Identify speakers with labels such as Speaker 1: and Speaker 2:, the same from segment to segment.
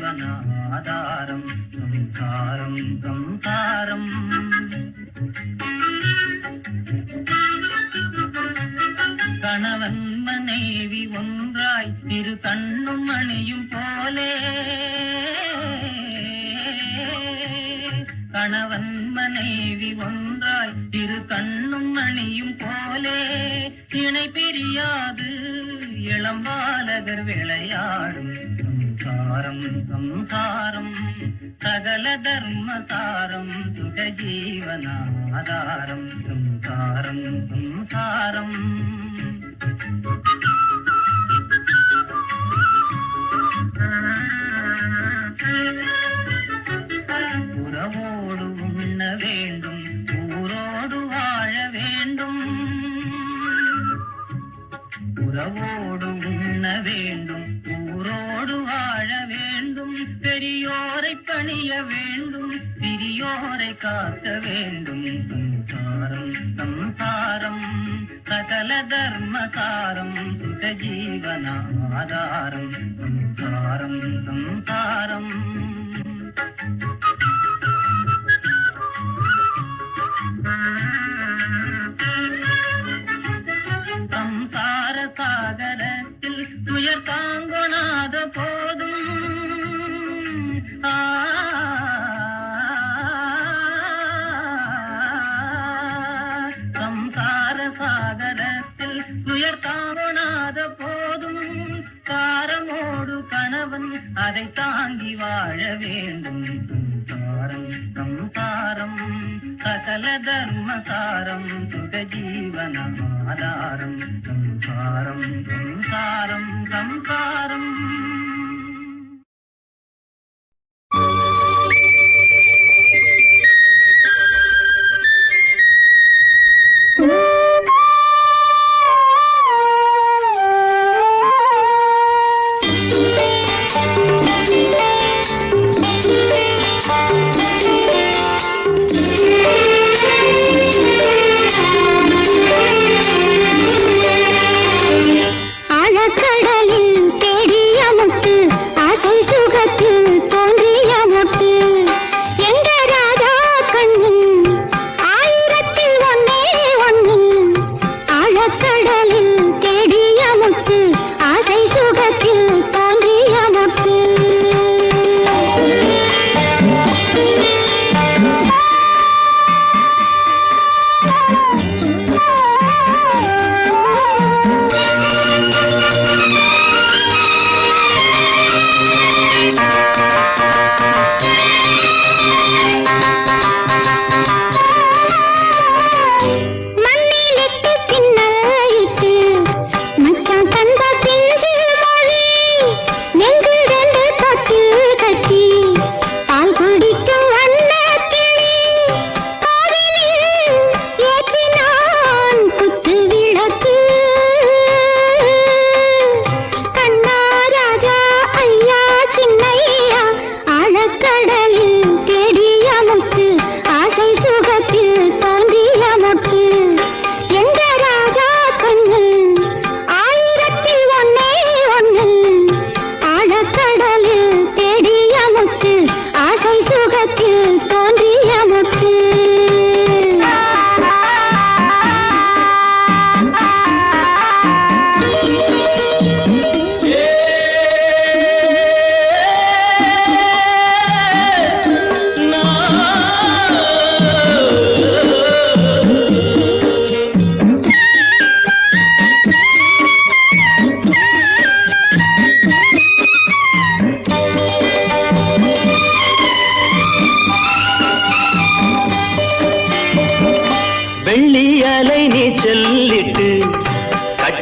Speaker 1: జీవనాధారం సంసారం సంసారం கணவன் மனைவி ஒன்றாய் இரு கண்ணும் மணியும் போலே கணவன் மனைவி ஒன்றாய் இரு கண்ணும் மணியும் போலே இணை பிரியாது இளம் பாலகர் விளையாடும் താരം സംസാരം സകലധർമ്മസാരം സുഖജീവനാധാരം സംസാരം സംസാരം ഉറവോടു ഉണ്ണ വേണ്ടും ഊരോടു വാഴ വേണ്ടും. ഉറവോടു വേണ്ടും ஊரோடு வாழ வேண்டும் பெரியோரை பணிய வேண்டும் சிறியோரை காக்க வேண்டும் சம்சாரம் சம்சாரம் சகல தர்மசாரம் சுக ஜீவனாதாரம் சம்சாரம் சம்சாரம் சம்சார அதை தாங்கி வாழ வேண்டும். சம்சாரம் சம்சாரம் சகல தர்மசாரம் சுக ஜீவன ஜீவனாதாரம் சம்சாரம் சம்சாரம் சம்சாரம்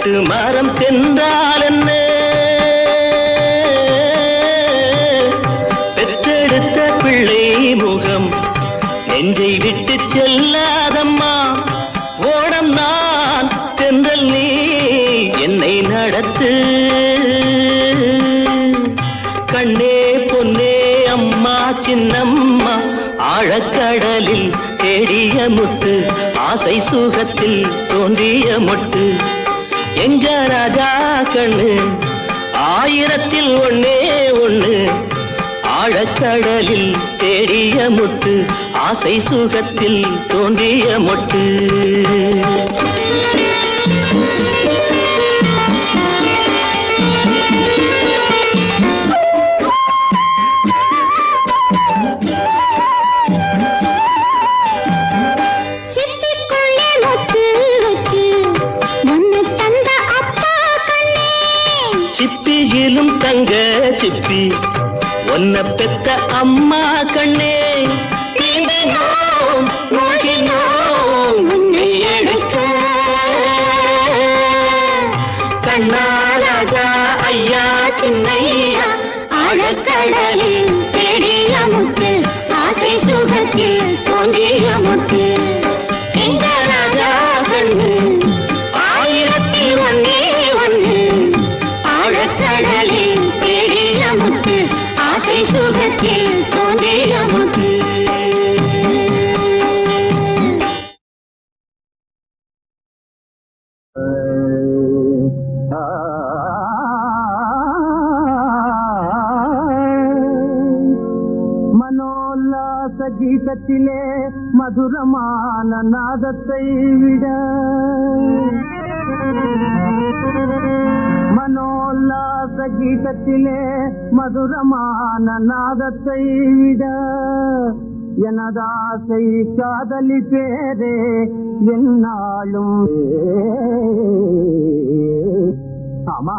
Speaker 2: கட்டு
Speaker 1: மரம் சென்றால் என்ன? பெற்றெடுத்த பிள்ளை முகம் நெஞ்சை விட்டு செல்லாதம்மா. ஓடம் நான் சென்றல் நீ என்னை நடத்து. கண்ணே பொன்னே அம்மா சின்னம்மா ஆழக்கடலில் தேடிய முத்து ஆசை சுகத்தில் தோன்றிய முட்டு. எங்க ராஜா கண்ணு?
Speaker 3: ஆயிரத்தில் ஒன்னே ஒண்ணு. ஆழக்கடலில் தேடிய முட்டு ஆசை சுகத்தில் தோன்றிய மொட்டு. பெத்த அம்மா கண்ணே.
Speaker 4: நாதத்தை விட மனோல்லாச கீதத்திலே மதுரமான நாதத்தை விட எனதாசை காதலி பேரே என்னாலும். ஆமா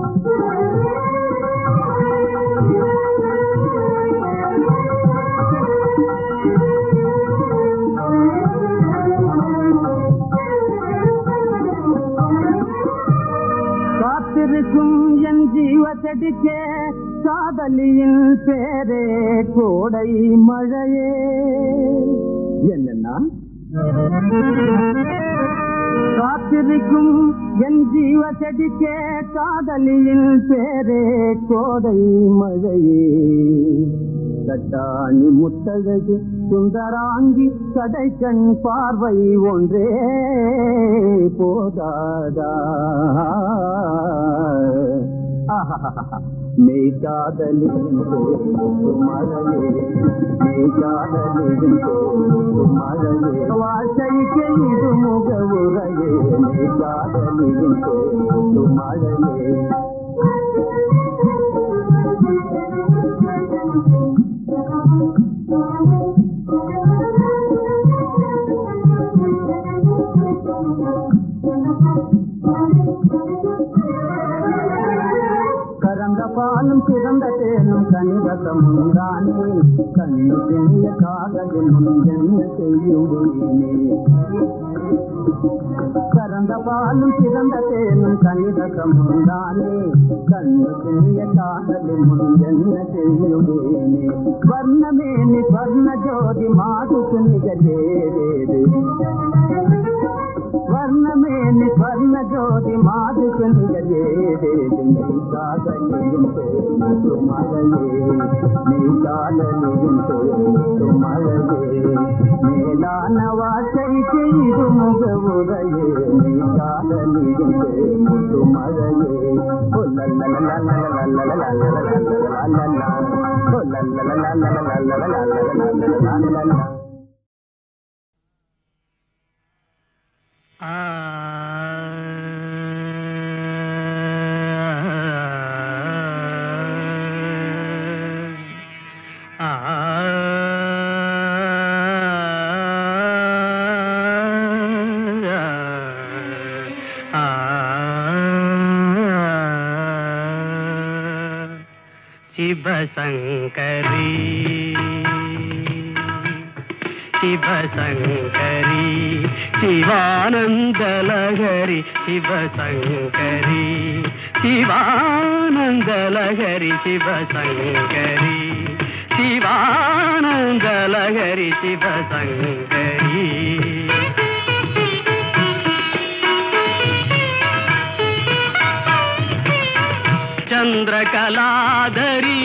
Speaker 4: செடுக்க காதலியின் பேரே கோடை மழையே. என்னன்னா? காத்திருக்கும் என் ஜீவ செடிக்க காதலியின் பேரே கோடை மழையே. கட்டாணி முத்தழகு சுந்தராங்கி கடைக்கண் பார்வை ஒன்றே போதாதா? నీ కాదలి మరలే నీ కాదలి మరలే వాసైకే ఇది ముగవురయే నీ కాదలి మరలే நானும் பிறந்த தேனும் கனிவசம் உண்டானே. கண்ணு தெரிய காதலும் என்ன செய்யுவேனே கறந்த பாலும் பிறந்த தேனும் கனிவசம் உண்டானே. கண்ணு தெரிய காதலும் என்ன செய்யுவேனே வர்ணமேனி வர்ண ஜோதி மாதுக்கு நிகழேரேது கண்ணமேனி சொன்ன ஜோதி மாது கண்களே நீ காதலியும் பேரு மழையே நீ காதலியும் பேரு மழையே மேலான வார்த்தைக்கு இது முகவுரையே நீ காதலியும் பேரு மழையே கொல்ல
Speaker 5: శివశంకరీ శివ శంకరి శివానందలహరి శివ శంకరి శివానందలహరి శివ శంకరి శివానందలహరి శివ శంకరి చంద్రకళాధరి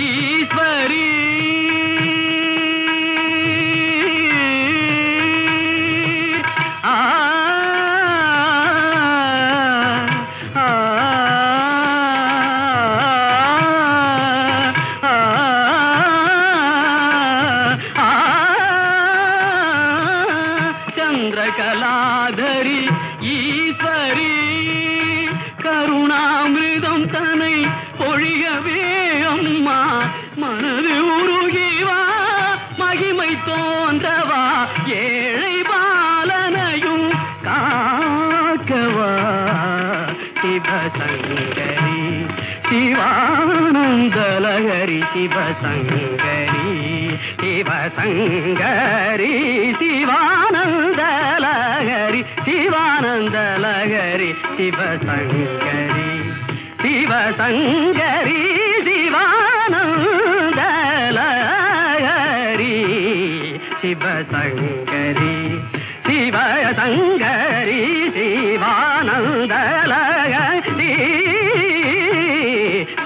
Speaker 5: ఈశ్వరీ சிவசங்கரி சிவசங்கரி சிவசங்கரி சிவானந்தலகரி சிவானந்தலகரி சிவசங்கரி சிவசங்கரி சிவானந்தலகரி சிவசங்கரி சிவசங்கரி சிவானந்தலகரி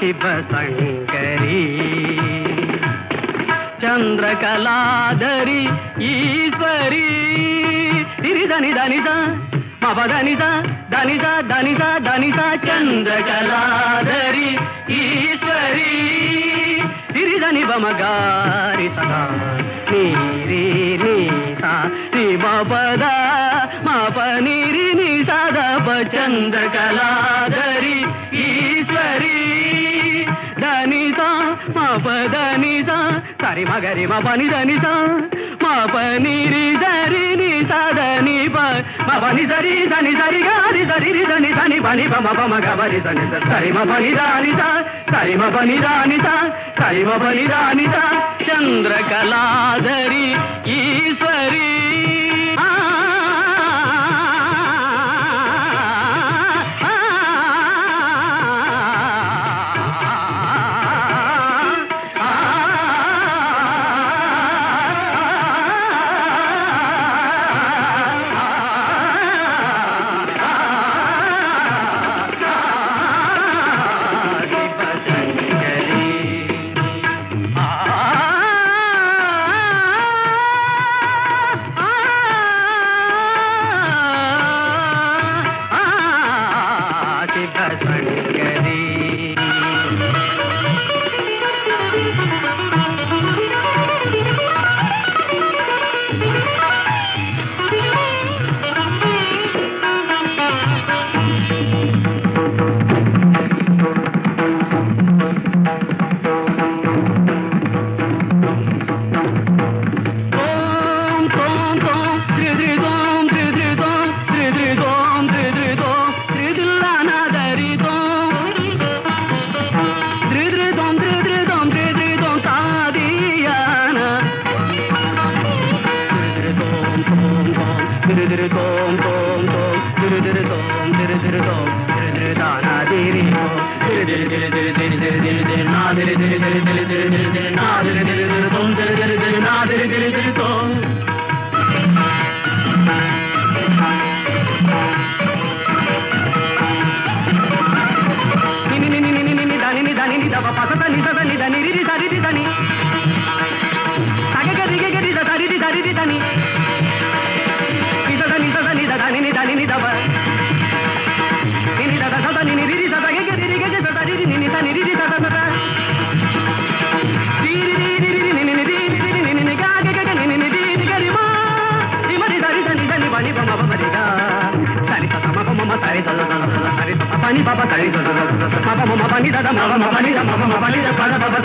Speaker 5: சிவசங்கரி చంద్ర కళాధరి ఈశ్వరి. తిరిదని దనిద మపదనిద దనిత దనిత దనిద చంద్రకళాధరి ఈశ్వరి. తిరిదని బమగారి సదా నీ రీ నీ సా మా మపద మప నిరి నీ సదప మరి మగరి మా పని దనిత మా పనిరి దరిని సదని మా పని సరి సని సరి గారి సరిరి దని సని పని పమ పమ గబరి సని సరి మా పని రానిత సరి మా పని రానిత సరి మా పని రానిత చంద్రకళాధరి ఈశ్వరీ పద పద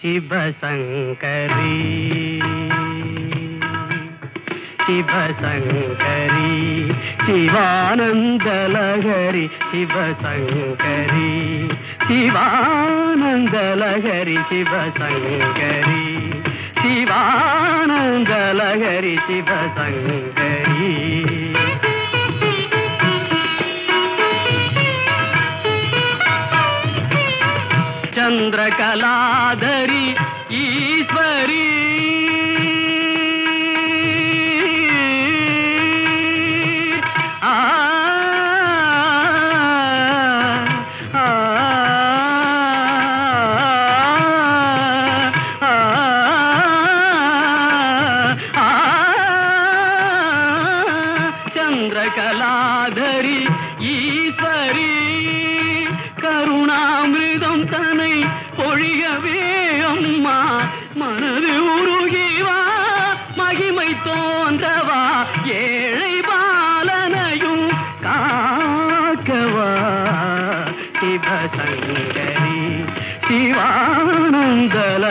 Speaker 5: சிவசங்கரே శివ శంకరి శివానందలహరి శివ శంకరి శివానందలహరి శివ శంకరి శివానందలహరి శివ శంకరి చంద్రకళాధరి ఈశ్వరీ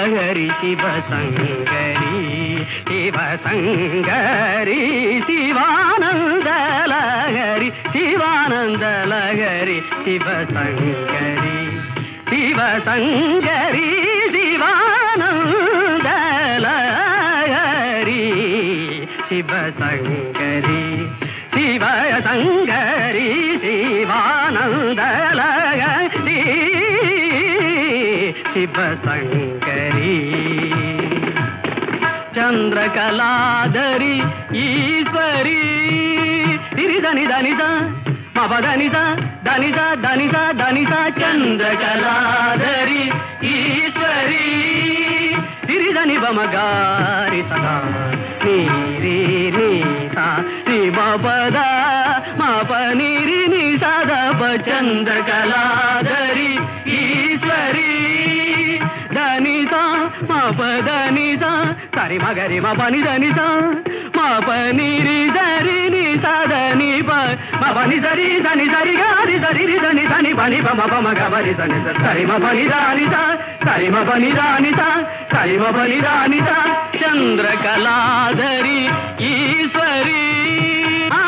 Speaker 5: சிவசங்கரி சிவசங்கரி சிவசங்கரி சிவானந்தலகரி சிவானந்தலகரி சிவசங்கரி சிவசங்கரி சிவானந்தலகரி சிவசங்கரி சிவசங்கரி சிவானந்தலகரி சிவசங்கரி కలాదరి ఈశ్వరి. తిరిదనిదనిద మపదనిద దనిద దనిద దనిద చంద్రకలాదరి ఈశ్వరి. తిరిదని బమగారి సదా నీ రీ నీ సా మా మపద మప నిరి చంద్ర సదప సరి మగరి మా పని దని మా పని సరి ని సదని మా పని సరి సని సరి గారి సరి సని సని పని పమ పమ గరి సని సరి మా పని రాని సరి మా పని రాని సరి మా పని రాని చంద్రకళాధరి ఈశ్వరి. ఆ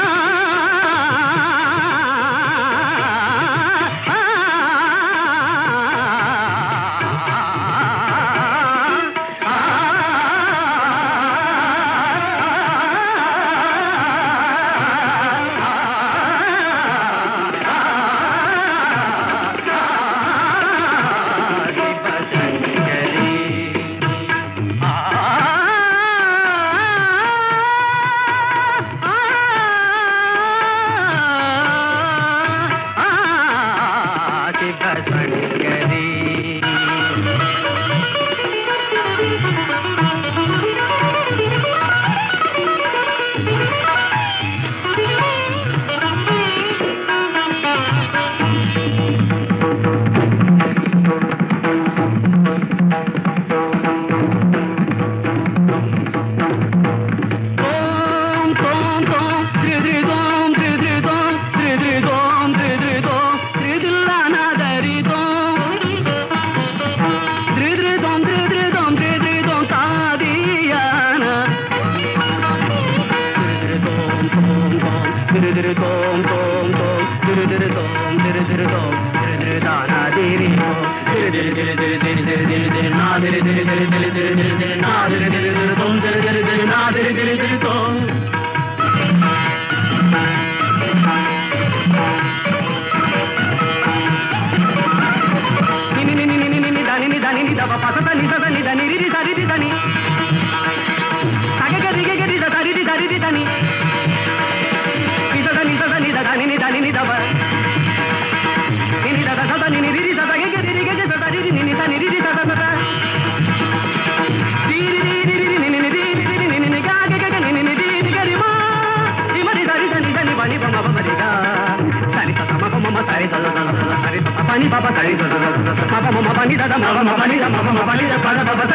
Speaker 5: మనిద మమ మనిద మమ మనిద పద పద